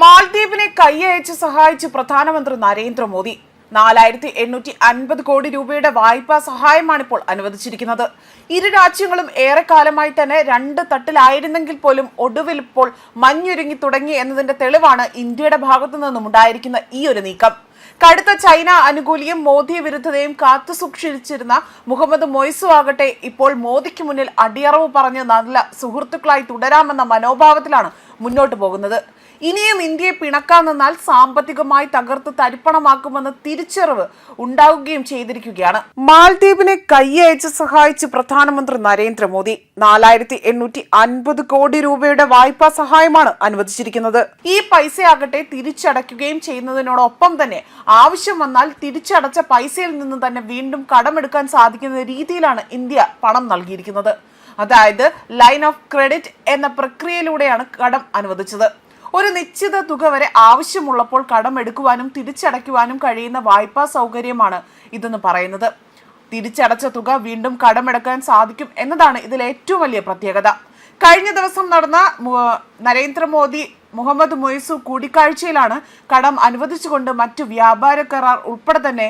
മാൽദ്വീപിനെ കൈയയച്ച് സഹായിച്ച് പ്രധാനമന്ത്രി നരേന്ദ്രമോദി. നാലായിരത്തി എണ്ണൂറ്റി അൻപത് കോടി രൂപയുടെ വായ്പാ സഹായമാണ് ഇപ്പോൾ അനുവദിച്ചിരിക്കുന്നത്. ഇരു രാജ്യങ്ങളും ഏറെക്കാലമായി തന്നെ രണ്ട് തട്ടിലായിരുന്നെങ്കിൽ പോലും ഒടുവിൽ ഇപ്പോൾ മഞ്ഞുരുങ്ങി തുടങ്ങി എന്നതിന്റെ തെളിവാണ് ഇന്ത്യയുടെ ഭാഗത്തു നിന്നും ഉണ്ടായിരിക്കുന്ന ഈ ഒരു നീക്കം. കടുത്ത ചൈന അനുകൂലിയും മോദി വിരുദ്ധതയും കാത്തുസൂക്ഷിച്ചിരുന്ന മുഹമ്മദ് മൊയ്സു ആകട്ടെ ഇപ്പോൾ മോദിക്ക് മുന്നിൽ അടിയറവ് പറഞ്ഞ് നല്ല സുഹൃത്തുക്കളായി തുടരാമെന്ന മനോഭാവത്തിലാണ് മുന്നോട്ട് പോകുന്നത്. ഇനിയും ഇന്ത്യയെ പിണക്കാൻ നിന്നാൽ സാമ്പത്തികമായി തകർത്ത് തരിപ്പണമാക്കുമെന്ന തിരിച്ചറിവ് ഉണ്ടാവുകയും ചെയ്തിരിക്കുകയാണ്. മാൽദ്വീപിനെ കൈയയച്ച് സഹായിച്ച് പ്രധാനമന്ത്രി നരേന്ദ്രമോദി. നാലായിരത്തി എണ്ണൂറ്റി അൻപത് കോടി രൂപയുടെ വായ്പാ സഹായമാണ് അനുവദിച്ചിരിക്കുന്നത്. ഈ പൈസയാകട്ടെ തിരിച്ചടയ്ക്കുകയും ചെയ്യുന്നതിനോടൊപ്പം തന്നെ ആവശ്യം വന്നാൽ തിരിച്ചടച്ച പൈസയിൽ നിന്ന് തന്നെ വീണ്ടും കടമെടുക്കാൻ സാധിക്കുന്ന രീതിയിലാണ് ഇന്ത്യ പണം നൽകിയിരിക്കുന്നത്. അതായത് ലൈൻ ഓഫ് ക്രെഡിറ്റ് എന്ന പ്രക്രിയയിലൂടെയാണ് കടം അനുവദിച്ചത്. ഒരു നിശ്ചിത തുക വരെ ആവശ്യമുള്ളപ്പോൾ കടം എടുക്കുവാനും തിരിച്ചടയ്ക്കുവാനും കഴിയുന്ന വായ്പാ സൗകര്യമാണ് ഇതെന്ന് പറയുന്നത്. തിരിച്ചടച്ച തുക വീണ്ടും കടമെടുക്കാൻ സാധിക്കും എന്നതാണ് ഇതിലെ ഏറ്റവും വലിയ പ്രത്യേകത. കഴിഞ്ഞ ദിവസം നടന്ന നരേന്ദ്രമോദി മുഹമ്മദ് മൊയ്സു കൂടിക്കാഴ്ചയിലാണ് കടം അനുവദിച്ചുകൊണ്ട് മറ്റു വ്യാപാര കരാർ ഉൾപ്പെടെ തന്നെ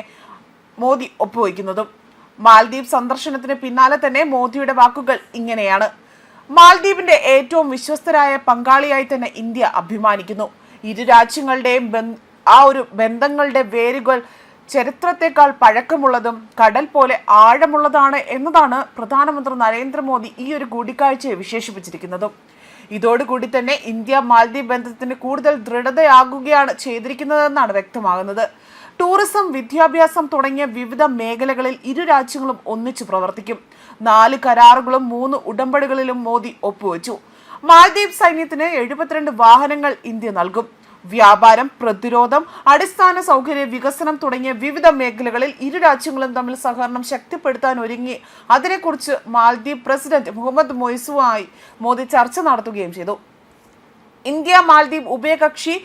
മോദി ഒപ്പുവയ്ക്കുന്നതും. മാൽദ്വീപ് സന്ദർശനത്തിന് പിന്നാലെ തന്നെ മോദിയുടെ വാക്കുകൾ ഇങ്ങനെയാണ്. മാൽദ്വീപിന്റെ ഏറ്റവും വിശ്വസ്തരായ പങ്കാളിയായി തന്നെ ഇന്ത്യ അഭിമാനിക്കുന്നു. ഇരു രാജ്യങ്ങളുടെയും ആ ഒരു ബന്ധങ്ങളുടെ വേരുകൾ ചരിത്രത്തെക്കാൾ പഴക്കമുള്ളതും കടൽ പോലെ ആഴമുള്ളതാണ് എന്നതാണ് പ്രധാനമന്ത്രി നരേന്ദ്രമോദി ഈ ഒരു കൂടിക്കാഴ്ചയെ വിശേഷിപ്പിച്ചിരിക്കുന്നതും. ഇതോടുകൂടി തന്നെ ഇന്ത്യ മാൽദ്വീപ് ബന്ധത്തിന് കൂടുതൽ ദൃഢതയാകുകയാണ് ചെയ്തിരിക്കുന്നതെന്നാണ് വ്യക്തമാകുന്നത്. ടൂറിസം വിദ്യാഭ്യാസം തുടങ്ങിയ വിവിധ മേഖലകളിൽ ഇരു രാജ്യങ്ങളും ഒന്നിച്ചു പ്രവർത്തിക്കും. നാല് കരാറുകളും മൂന്ന് ഉടമ്പടികളിലും മോദി ഒപ്പുവെച്ചു. മാൽദ്വീപ് സൈന്യത്തിന് എഴുപത്തിരണ്ട് വാഹനങ്ങൾ ഇന്ത്യ നൽകും. വ്യാപാരം പ്രതിരോധം അടിസ്ഥാന സൗകര്യ വികസനം തുടങ്ങിയ വിവിധ മേഖലകളിൽ ഇരു രാജ്യങ്ങളും തമ്മിൽ സഹകരണം ശക്തിപ്പെടുത്താൻ ഒരുങ്ങി. അതിനെക്കുറിച്ച് മാൽദ്വീപ് പ്രസിഡന്റ് മുഹമ്മദ് മൊയ്സുമായി മോദി ചർച്ച നടത്തുകയും ചെയ്തു. ഇന്ത്യ മാൽദ്വീപ് ഉഭയകക്ഷി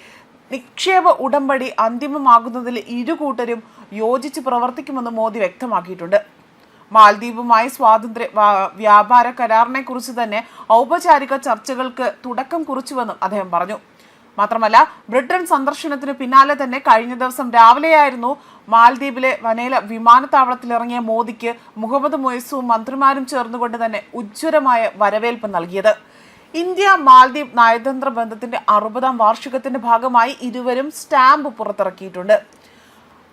നിക്ഷേപ ഉടമ്പടി അന്തിമമാകുന്നതിൽ ഇരു കൂട്ടരും യോജിച്ച് പ്രവർത്തിക്കുമെന്ന് മോദി വ്യക്തമാക്കിയിട്ടുണ്ട്. മാൽദ്വീപുമായി സ്വാതന്ത്ര്യ വ്യാപാര കരാറിനെക്കുറിച്ച് തന്നെ ഔപചാരിക ചർച്ചകൾക്ക് തുടക്കം കുറിച്ചുവെന്നും അദ്ദേഹം പറഞ്ഞു. മാത്രമല്ല ബ്രിട്ടൻ സന്ദർശനത്തിന് പിന്നാലെ തന്നെ കഴിഞ്ഞ ദിവസം രാവിലെയായിരുന്നു മാൽദ്വീപിലെ വനേല വിമാനത്താവളത്തിൽ ഇറങ്ങിയ മോദിക്ക് മുഹമ്മദ് മൊയ്സും മന്ത്രിമാരും ചേർന്നുകൊണ്ട് തന്നെ ഉജ്ജ്വലമായ വരവേൽപ്പ് നൽകിയത്. ഇന്ത്യ മാൽദ്വീപ് നയതന്ത്ര ബന്ധത്തിന്റെ അറുപതാം വാർഷികത്തിന്റെ ഭാഗമായി ഇരുവരും സ്റ്റാമ്പ് പുറത്തിറക്കിയിട്ടുണ്ട്.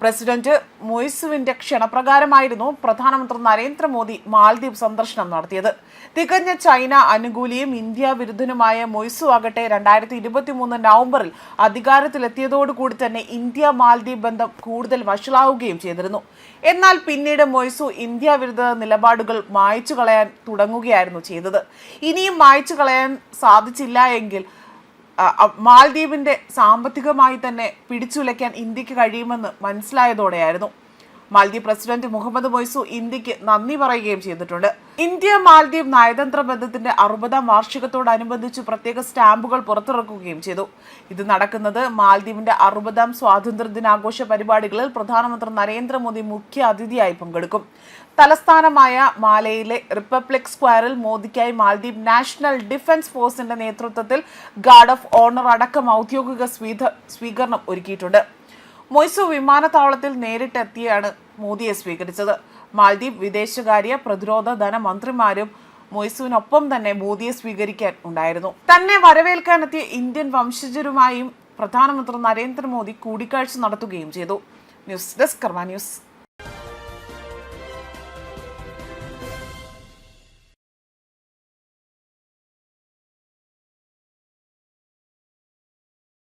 പ്രസിഡന്റ് മൊയ്സുവിന്റെ ക്ഷണപ്രകാരമായിരുന്നു പ്രധാനമന്ത്രി നരേന്ദ്രമോദി മാൽദ്വീപ് സന്ദർശനം നടത്തിയത്. തികഞ്ഞ ചൈന അനുകൂലിയും ഇന്ത്യ വിരുദ്ധനുമായ മൊയ്സു ആകട്ടെ രണ്ടായിരത്തി ഇരുപത്തി മൂന്ന് നവംബറിൽ അധികാരത്തിലെത്തിയതോടുകൂടി തന്നെ ഇന്ത്യ മാൽദ്വീപ് ബന്ധം കൂടുതൽ വഷളാവുകയും ചെയ്തിരുന്നു. എന്നാൽ പിന്നീട് മൊയ്സു ഇന്ത്യ വിരുദ്ധ നിലപാടുകൾ മായ്ച്ചു കളയാൻ തുടങ്ങുകയായിരുന്നു ചെയ്തത്. ഇനിയും മായ്ച്ചു കളയാൻ സാധിച്ചില്ല എങ്കിൽ മാൽദ്വീപിന്റെ സാമ്പത്തികമായി തന്നെ പിടിച്ചുലയ്ക്കാൻ ഇന്ത്യയ്ക്ക് കഴിയുമെന്ന് മനസ്സിലായതോടെയായിരുന്നു മാൽദ്വീപ് പ്രസിഡന്റ് മുഹമ്മദ് മൊയ്സു ഇന്ത്യയ്ക്ക് നന്ദി പറയുകയും ചെയ്തിട്ടുണ്ട്. ഇന്ത്യ മാൽദ്വീപ് നയതന്ത്ര ബന്ധത്തിന്റെ അറുപതാം വാർഷികത്തോടനുബന്ധിച്ച് പ്രത്യേക സ്റ്റാമ്പുകൾ പുറത്തിറക്കുകയും ചെയ്തു. ഇത് നടക്കുന്നത് മാൽദ്വീപിന്റെ അറുപതാം സ്വാതന്ത്ര്യ ദിനാഘോഷ പരിപാടികളിൽ പ്രധാനമന്ത്രി നരേന്ദ്രമോദി മുഖ്യ അതിഥിയായി പങ്കെടുക്കും. തലസ്ഥാനമായ മാലയിലെ റിപ്പബ്ലിക് സ്ക്വയറിൽ മോദിക്കായി മാൽദ്വീപ് നാഷണൽ ഡിഫൻസ് ഫോഴ്സിന്റെ നേതൃത്വത്തിൽ ഗാർഡ് ഓഫ് ഓണർ അടക്കം ഔദ്യോഗിക സ്വീകരണം ഒരുക്കിയിട്ടുണ്ട്. മൊയ്സു വിമാനത്താവളത്തിൽ നേരിട്ടെത്തിയാണ് മോദിയെ സ്വീകരിച്ചത്. മാൽദ്വീപ് വിദേശകാര്യ പ്രതിരോധ ധനമന്ത്രിമാരും മൊയ്സുവിനൊപ്പം തന്നെ മോദിയെ സ്വീകരിക്കാൻ ഉണ്ടായിരുന്നു. തന്നെ വരവേൽക്കാനെത്തിയ ഇന്ത്യൻ വംശജരുമായും പ്രധാനമന്ത്രി നരേന്ദ്രമോദി കൂടിക്കാഴ്ച നടത്തുകയും ചെയ്തു. ന്യൂസ് ഡെസ്ക് കർമ്മ ന്യൂസ്.